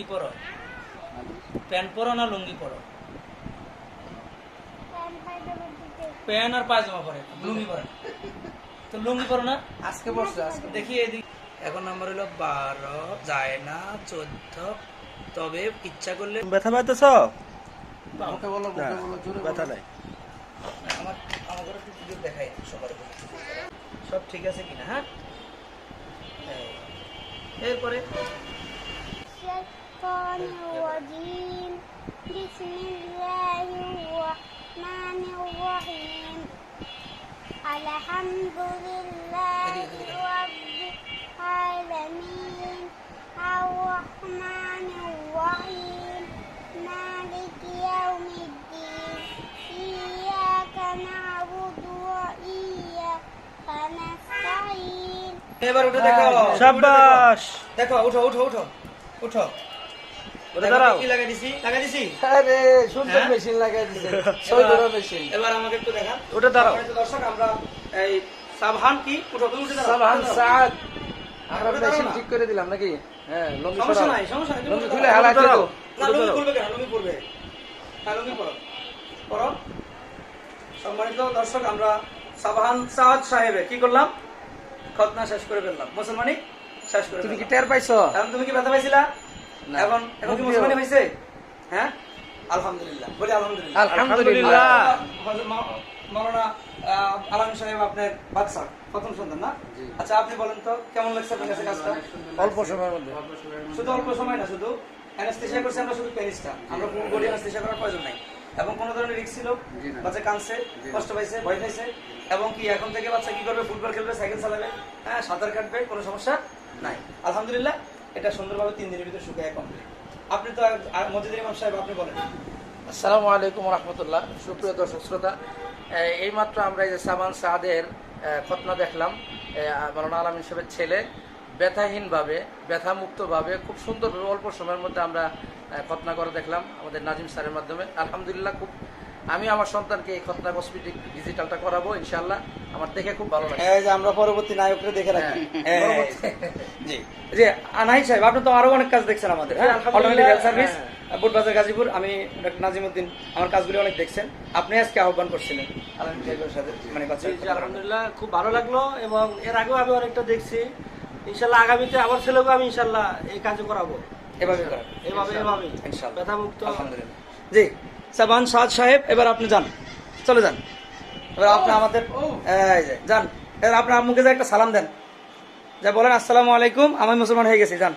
কি পরো। প্যান্ট পরো না লুঙ্গি পরো? প্যান্ট আর পায়জামা পরে লুঙ্গি পরে। না। তো লুঙ্গি পরো না? আজকে বসছে আজকে দেখি এদিকে। এখন নাম্বার হলো বারো যায় না চোদ্দ। তবে ইচ্ছা করলে ব্যথা পাইতেছ? মুখে বলো মুখে বলো জোরে ব্যথা নাই। আমার আমার ঘরে একটু ভিডিও দেখাই সবার। সব ঠিক আছে কিনা হ্যাঁ? এরপরে الشيطان الرجيم بسم الله الرحمن الرحيم الحمد لله رب العالمين الرحمن الرحيم مالك يوم الدين إياك نعبد وإياك نستعين এবার উঠে দেখো সাব্বাস দেখো উঠো উঠো উঠো উঠো দাঁড়াও। হ্যাঁ? মেশিন লাগাই দিছে। ছয় ধরা মেশিন এবার আমাকে একটু দেখান। উঠে দাঁড়াও। সম্মানিত দর্শক আমরা এই সাবহান কি? উঠো তুমি উঠে দাঁড়াও। সাবহান সাদ আমরা মেশিন ঠিক করে দিলাম নাকি? হ্যাঁ লঙ্গি সমস্যা নাই সমস্যা নাই তুমি খুলে হালা উঠে না লুঙ্গি পরবে কেন লুঙ্গি পরবে। হ্যাঁ লুঙ্গি পরো। পরো। সম্মানিত দর্শক আমরা সাবহান সাদ সাহেবে কি করলাম? খতনা শেষ করে ফেললাম। মুসলমানি শেষ করে তুমি কি টের পাইছো? এখন তুমি কি ব্যথা পাইছিলা। এখন এখন কি মুখ দিও। হ্যাঁ? আলহামদুলিল্লাহ। বলি আলহামদুলিল্লাহ। আলহামদুলিল্লাহ। মাওলানা আহ, সাহেব আপনার বাদশা প্রথম সন্তান না? আচ্ছা আপনি বলেন তো কেমন লাগছে আপনার কাছে কাজটা? অল্প সময়ের মধ্যে। শুধু অল্প সময় না শুধু অ্যানাস্থেশিয়া করছে আমরা শুধু প্যারিসটা আমরা ফুল বডি অ্যানাস্থেশিয়া করার প্রয়োজন নাই। এবং কোনো ধরনের রিক্স ছিল? বাচ্চা কাঁদছে কষ্ট পাইছে ভয় পাইছে এবং কি এখন থেকে বাচ্চা কি করবে? ফুটবল খেলবে সাইকেল চালাবে হ্যাঁ সাঁতার কাটবে কোনো সমস্যা নাই। আলহামদুলিল্লাহ। এটা সুন্দরভাবে তিন দিনের ভিতরে শুকিয়ে কমপ্লিট আপনি তো মসজিদের ইমাম সাহেব আপনি বলেন। আসসালামু আলাইকুম রহমতুল্লাহ সুপ্রিয় দর্শক শ্রোতা। এইমাত্র আমরা এই যে সামান সাদের খতনা দেখলাম। মালানা আলমিন সাহেবের ছেলে ব্যথাহীনভাবে ব্যথামুক্তভাবে খুব সুন্দরভাবে অল্প সময়ের মধ্যে আমরা খতনা করে দেখলাম আমাদের নাজিম স্যারের মাধ্যমে। আলহামদুলিল্লাহ খুব আমি আমার সন্তানকে এই খতনা কসমেটিক ডিজিটালটা করাবো ইনশাল্লাহ আমার দেখে খুব ভালো লাগে এই যে আমরা পরবর্তী নায়ককে দেখে রাখি। হ্যাঁ, জি। জি আনাই সাহেব আপনি তো আরও অনেক কাজ দেখছেন আমাদের হ্যাঁ? অটোমেটিক হেলথ সার্ভিস হ্যাঁ। বুটবাজার গাজীপুর আমি ডক্টর নাজিমউদ্দিন আমার কাজগুলি অনেক দেখছেন। আপনি আজকে আহ্বান করছিলেন। আলহামদুলিল্লাহ মানে আলহামদুলিল্লাহ খুব ভালো লাগল এবং এর আগেও আমি অনেকটা দেখছি। ইনশাল্লাহ আগামীতে আমার ছেলেকে আমি ইনশাল্লাহ এই কাজ করাবো। এভাবে এভাবে এভাবে। ইনশাআল্লাহ। ব্যথামুক্ত। আলহামদুলিল্লাহ। জি সাবান সাদ সাহেব এবার আপনি যান। চলে যান। এবার আপনি আমাদের যান। এবার আপনার আম্মুকে যে একটা সালাম দেন। যা বলেন আসসালামু আলাইকুম আমি মুসলমান হয়ে গেছি যান।